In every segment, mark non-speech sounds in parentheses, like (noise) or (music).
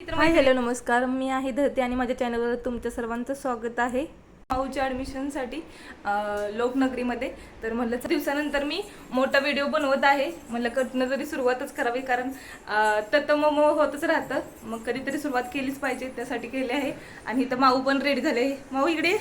Hi hello नमस्कार. मी आहे धरती आणि माझ्या चॅनलवर तुमच्या सर्वांचं स्वागत आहे. माऊच्या ॲडमिशनसाठी लोकनगरीमध्ये. तर म्हणलं चला, दिवसानंतर मी मोठा व्हिडिओ बनवत आहे. म्हणलं कधीनं तरी सुरुवातच करावी कारण मग होतच राहतं. मग कधीतरी सुरुवात केलीच पाहिजे त्यासाठी केली आहे. आणि इथं माऊ पण रेडी झाले. माऊ इकडे.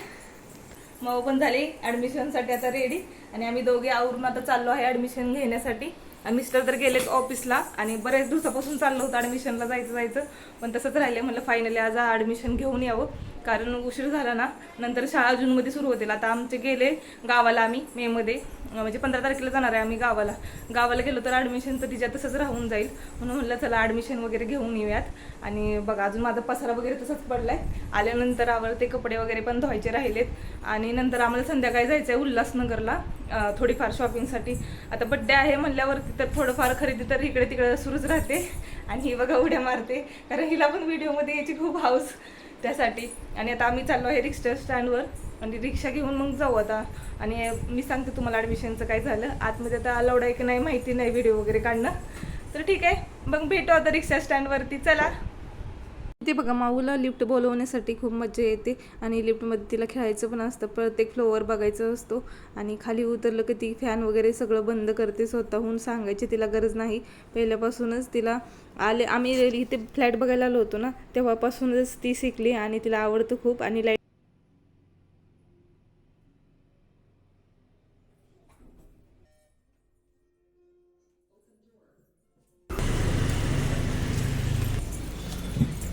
माऊ पण झाले ॲडमिशनसाठी आता रेडी आणि आम्ही दोघे आवरून आता चाललो आहे ॲडमिशन घेण्यासाठी. मिस्टर तर गेले ऑफिसला आणि बऱ्याच दिवसापासून चाललं होतं ॲडमिशनला जायचं जायचं. पण तसंच राहिले म्हणलं फायनली आज ॲडमिशन घेऊन यावं. कारण उशीर झाला ना नंतर शाळा जूनमध्ये सुरू होतील. आता आमचे गेले गावाला आम्ही मेमध्ये. म्हणजे पंधरा तारखेला जाणार आहे आम्ही गावाला. गावाला गेलो तर ॲडमिशन तर तिच्या तसंच राहून जाईल. म्हणून म्हणलं चला ॲडमिशन वगैरे घेऊन येऊयात. आणि बघा अजून माझा पसारा वगैरे तसंच आहे आल्यानंतर आवडते कपडे वगैरे पण धुवायचे राहिलेत. आणि नंतर आम्हाला संध्याकाळी जायचं आहे उल्हासनगरला थोडीफार शॉपिंगसाठी आता बड्डे आहे म्हणल्यावरती तर थोडंफार खरेदी तर इकडे तिकडे सुरूच राहते. आणि ही बघा उड्या मारते. कारण हिला पण व्हिडिओमध्ये यायची खूप हाऊस त्यासाठी. आणि आता आम्ही चाललो आहे रिक्षा स्टँडवर. आणि रिक्षा घेऊन मग जाऊ आता. आणि मी सांगते तुम्हाला ॲडमिशनचं काय झालं. आतमध्ये आता अलाउड आहे की नाही माहिती नाही व्हिडिओ वगैरे काढणं. तर ठीक आहे. मग भेटू आता रिक्षा स्टँडवरती. चला. ते बघा माऊला लिफ्ट बोलवण्यासाठी खूप मजा येते. आणि लिफ्टमध्ये तिला खेळायचं पण असतं. प्रत्येक फ्लोअर बघायचं असतो. आणि खाली उतरलं की ती फॅन वगैरे सगळं बंद करते. स्वतःहून सांगायची तिला गरज नाही. पहिल्यापासूनच तिला आले आम्ही इथे फ्लॅट बघायला आलो होतो ना तेव्हापासूनच ती शिकली आणि तिला आवडतं खूप आणि लाइट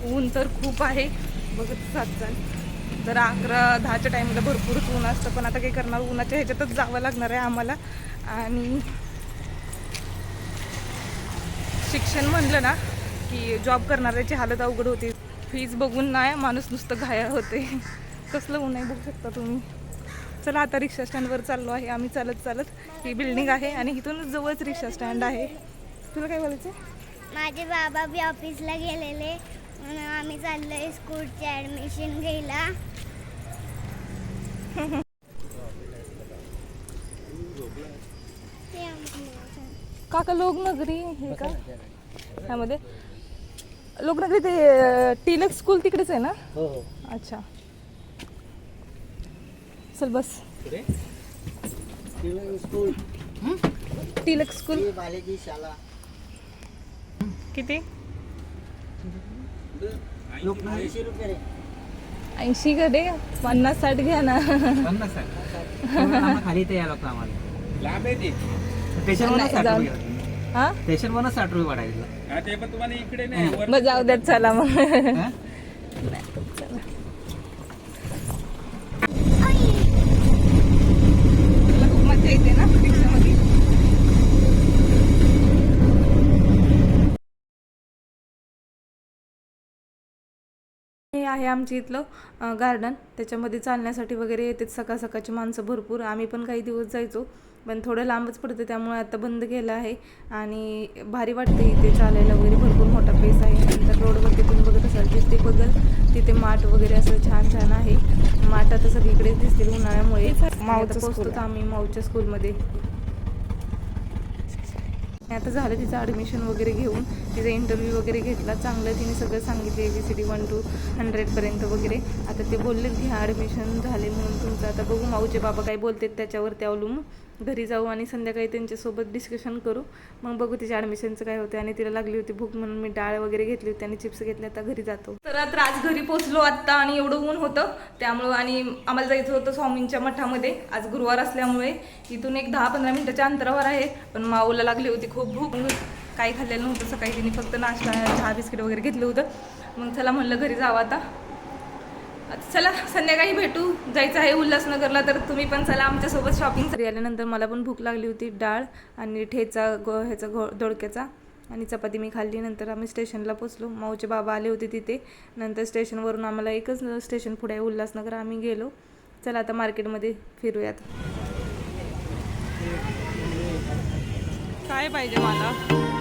ऊन तर खूप आहे. बघत सातजण तर अकरा दहाच्या टाईमला भरपूरच ऊन असतं पण आता काही करणार? उन्हाच्या ह्याच्यातच जावं लागणार आहे आम्हाला. आणि शिक्षण म्हणलं ना की जॉब करणाऱ्याची हालत अवघड होती. फीज बघून नाही माणूस नुसतं घाया होते. कसलं ऊन आहे बघू शकता तुम्ही. चला आता रिक्षा स्टँडवर चाललो आहे. आम्ही चालत चालत ही बिल्डिंग आहे आणि इथूनच जवळच रिक्षा स्टँड आहे. तुला काय बोलायचं माझे बाबा बी ऑफिसला गेलेले. म्हणून आम्ही चाललोय स्कूलचे ऍडमिशन घ्यायला (laughs) ते आम्ही- काका लोकनगरी हे का? ह्यामध्ये. लोकनगरी ते टिलक स्कूल तिकडेच आहे ना? हो हो. अच्छा. चल बस. स्कूल. टिलक स्कूल. किती? ऐंशी कडे पन्नास साठ घ्या ना. (laughs) खाली ते यायला लागतं आम्हाला. स्टेशनवर नाही, साठ. रुपये हा? स्टेशनवर साठ रुपये वाढायचं. हा ते पण तुम्हाला इकडे नाही. वर मग जाऊ द्यात चला मग. आहे आमच्या इथलं गार्डन त्याच्यामध्ये चालण्यासाठी वगैरे येतात सकाळ सकाळची माणसं भरपूर. आम्ही पण काही दिवस जायचो पण थोडं लांबच पडतं त्यामुळे आता बंद केलं आहे. आणि भारी वाटते इथे चालायला वगैरे. भरपूर मोठा प्लेस आहे. नंतर रोडवरती तुम्ही बघत असाल तिथे बघल तिथे माठ वगैरे असं छान छान आहे. माठ आता सगळीकडेच दिसतील उन्हाळ्यामुळे. माऊचं पोचतो आम्ही माऊच्या स्कूलमध्ये आता झालं तिचं ॲडमिशन वगैरे घेऊन तिचा इंटरव्ह्यू वगैरे घेतला. चांगलं तिने सगळं सांगितलं A B C D one two हंड्रेडपर्यंत वगैरे. आता ते बोलले घ्या ॲडमिशन झाले म्हणून तुमचं आता बघू माऊचे बाबा काय बोलतात त्याच्यावर ते अवलंबून. घरी जाऊ आणि संध्याकाळी त्यांच्यासोबत डिस्कशन करू. मग बघू तिच्या ॲडमिशनचं काय होतं आणि तिला लागली होती भूक म्हणून मी डाळ वगैरे घेतली होती आणि चिप्स घेतले आता घरी जातो. तर आता आज घरी पोचलो आत्ता आणि एवढं ऊन होतं. त्यामुळं आणि आम्हाला जायचं होतं स्वामींच्या मठामध्ये. आज गुरुवार असल्यामुळे इथून एक दहा पंधरा मिनिटाच्या अंतरावर आहे. पण माऊला लागली होती खूप भूक. काही खाल्लेलं नव्हतं. सकाळी तिने फक्त नाश्ता चहा बिस्किट वगैरे घेतलं होतं. मग चला म्हणलं घरी जावं आता. चला संध्याकाळी भेटू. जायचं आहे उल्हासनगरला तर तुम्ही पण चला आमच्यासोबत शॉपिंग आल्यानंतर मला पण भूक लागली होती. डाळ आणि ठेचा गो ह्याचा घो दोडक्याचा. आणि चपाती मी खाल्ली नंतर आम्ही स्टेशनला पोचलो. माऊचे बाबा आले होते तिथे. नंतर स्टेशनवरून आम्हाला एकच स्टेशन पुढे आहे उल्हासनगर आम्ही गेलो. चला आता मार्केटमध्ये फिरूयात. काय पाहिजे मला?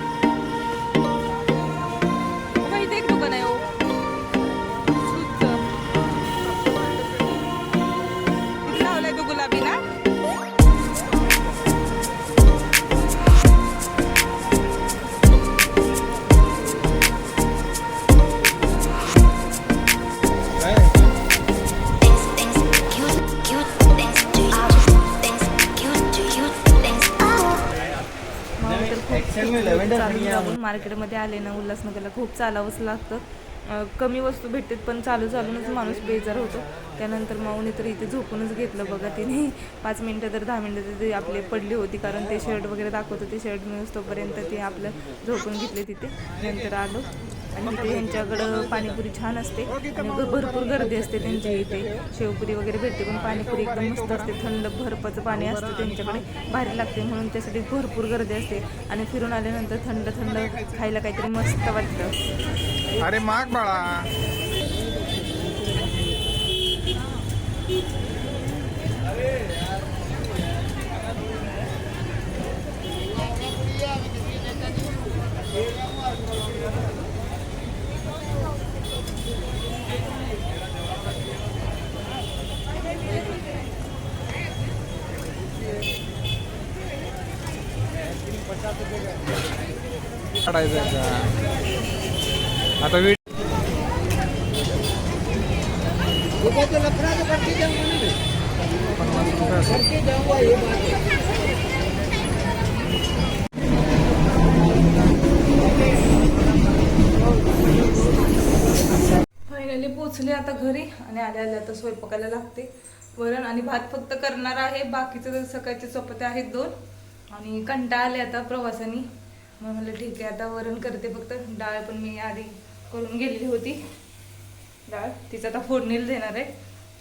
चालून मार्केटमध्ये आले ना उल्हासनगरला खूप चालावंच लागतं. कमी वस्तू भेटतात पण चालू चालूनच माणूस बेजार होतो. त्यानंतर माऊने तर इथे झोपूनच घेतलं बघा तिने. पाच मिनटं तर दहा मिनटं तर आपले पडली होती कारण ते शर्ट वगैरे दाखवत होते शर्ट मिळूस तोपर्यंत ते आपलं झोपून घेतले तिथे. नंतर आलो. आणि इथे यांच्याकडं पाणीपुरी छान असते. आणि भरपूर गर्दी असते त्यांच्या इथे. शेवपुरी वगैरे भेटते पण पाणीपुरी एकदम मस्त असते. थंड भरपाचं पाणी असतं त्यांच्याकडे. भारी लागते म्हणून त्यासाठी भरपूर गर्दी असते. आणि फिरून आल्यानंतर थंड थंड खायला काहीतरी मस्त वाटतं. अरे माग बाळा. काढायचं का आता वेळ फायनली पोचले आता घरी आणि आल्या आल्या आता स्वयंपाकाला लागते. वरण आणि भात फक्त करणार आहे. बाकीचं सकाळचे चपात्या आहेत दोन. आणि कंटाळा आले आता प्रवासाने. मग म्हणलं ठीक आहे आता वरण करते फक्त. डाळ पण मी आधी करून गेलेली होती. डाळ तिचं आता फोडणीला देणार आहे.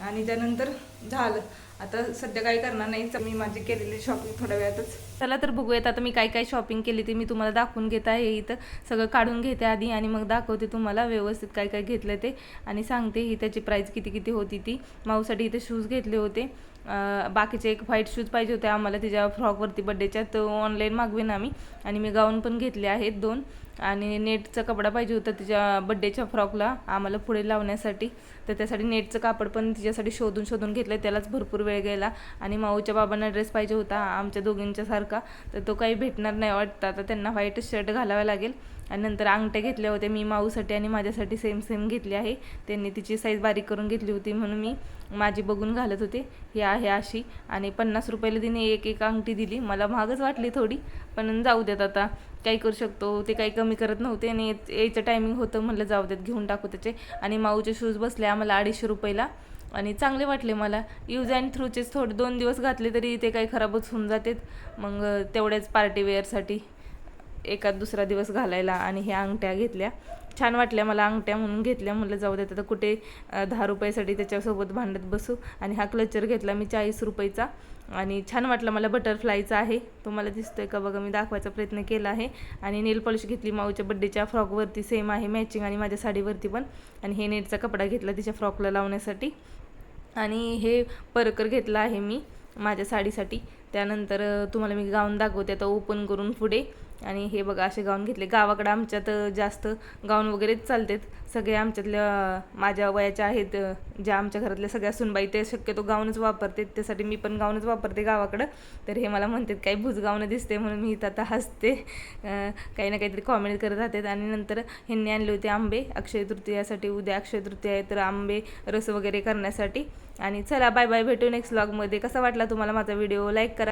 आणि त्यानंतर झालं. आता सध्या काही करणार नाही. तर मी माझी केलेली शॉपिंग थोड्या वेळातच. चला तर बघूयात. आता मी काय काय शॉपिंग केली ते मी तुम्हाला दाखवून घेत आहे. इथं सगळं काढून घेते आधी आणि मग दाखवते तुम्हाला व्यवस्थित काय काय घेतलं ते. आणि सांगते ही त्याची प्राईस किती किती होती ती. माऊसाठी इथे शूज घेतले होते. बाकीचे एक व्हाईट शूज पाहिजे होते आम्हाला. तिच्या फ्रॉकवरती बड्डेच्या तो ऑनलाईन मागवेन आम्ही. आणि मी गाऊन पण घेतले आहेत दोन. आणि नेटचा कपडा पाहिजे होता तिच्या बड्डेच्या फ्रॉकला आम्हाला पुढे लावण्यासाठी. तर त्यासाठी नेटचं कापड पण तिच्यासाठी शोधून शोधून घेतलं त्यालाच भरपूर वेळ गेला. आणि माऊच्या बाबांना ड्रेस पाहिजे होता आमच्या दोघींच्या सारखा. तर तो काही भेटणार नाही वाटतं. आता त्यांना व्हाईट शर्ट घालावा लागेल. आणि नंतर अंगठ्या घेतल्या होत्या मी माऊसाठी आणि माझ्यासाठी सेम सेम घेतली आहे. त्यांनी तिची साईज बारीक करून घेतली होती म्हणून मी माझी बघून घालत होते. ही आहे अशी. आणि पन्नास रुपयाला तिने एक एक अंगठी दिली. मला महागच वाटली थोडी. पण जाऊ देत आता. काही करू शकतो? ते काही कमी करत नव्हते आणि यायचं टायमिंग होतं म्हणलं जाऊ देत घेऊन टाकू त्याचे. आणि माऊचे शूज बसले आम्हाला अडीचशे रुपयाला. आणि चांगले वाटले मला. यूज अँड थ्रूचेच थोडे दोन दिवस घातले तरी ते काही खराबच होऊन जातात. मग तेवढ्याच पार्टी वेअरसाठी एखाद दुसरा दिवस घालायला आणि ह्या अंगठ्या घेतल्या. छान वाटल्या मला अंगठ्या म्हणून घेतल्या. म्हणलं जाऊ देत आता कुठे दहा रुपयासाठी त्याच्यासोबत भांडत बसू? आणि हा क्लचर घेतला मी चाळीस रुपयाचा. आणि छान वाटलं मला बटरफ्लायचा आहे. तुम्हाला दिसतोय का बघा मी दाखवायचा प्रयत्न केला आहे. आणि नेल पॉलिश घेतली माऊच्या बड्डेच्या फ्रॉकवरती सेम आहे मॅचिंग आणि माझ्या साडीवरती पण. आणि हे नेटचा कपडा घेतला तिच्या फ्रॉकला लावण्यासाठी. आणि हे परकर घेतला आहे मी माझ्या साडीसाठी. त्यानंतर तुम्हाला मी गाऊन दाखवते. आता ओपन करून पुढे. आणि हे बघा असे गाऊन घेतले. गावाकडं आमच्यात जास्त गाऊन वगैरेच चालतात. सगळे आमच्यातल्या माझ्या वयाच्या आहेत ज्या आमच्या घरातल्या सगळ्या सुनबाई ते शक्यतो गाऊनच वापरते त्यासाठी मी पण गाऊनच वापरते गावाकडं. तर हे मला म्हणतात काही भुजगावनं दिसते म्हणून मी इथं आता हसते. काही ना काहीतरी कॉमेंट करत राहतात. आणि नंतर ह्यांनी आणले होते आंबे अक्षय तृतीयासाठी उद्या अक्षय तृतीया आहे तर आंबे रस वगैरे करण्यासाठी. आणि चला बाय बाय भेटू नेक्स्ट व्लॉगमध्ये कसा वाटला तुम्हाला माझा व्हिडिओ लाईक करा.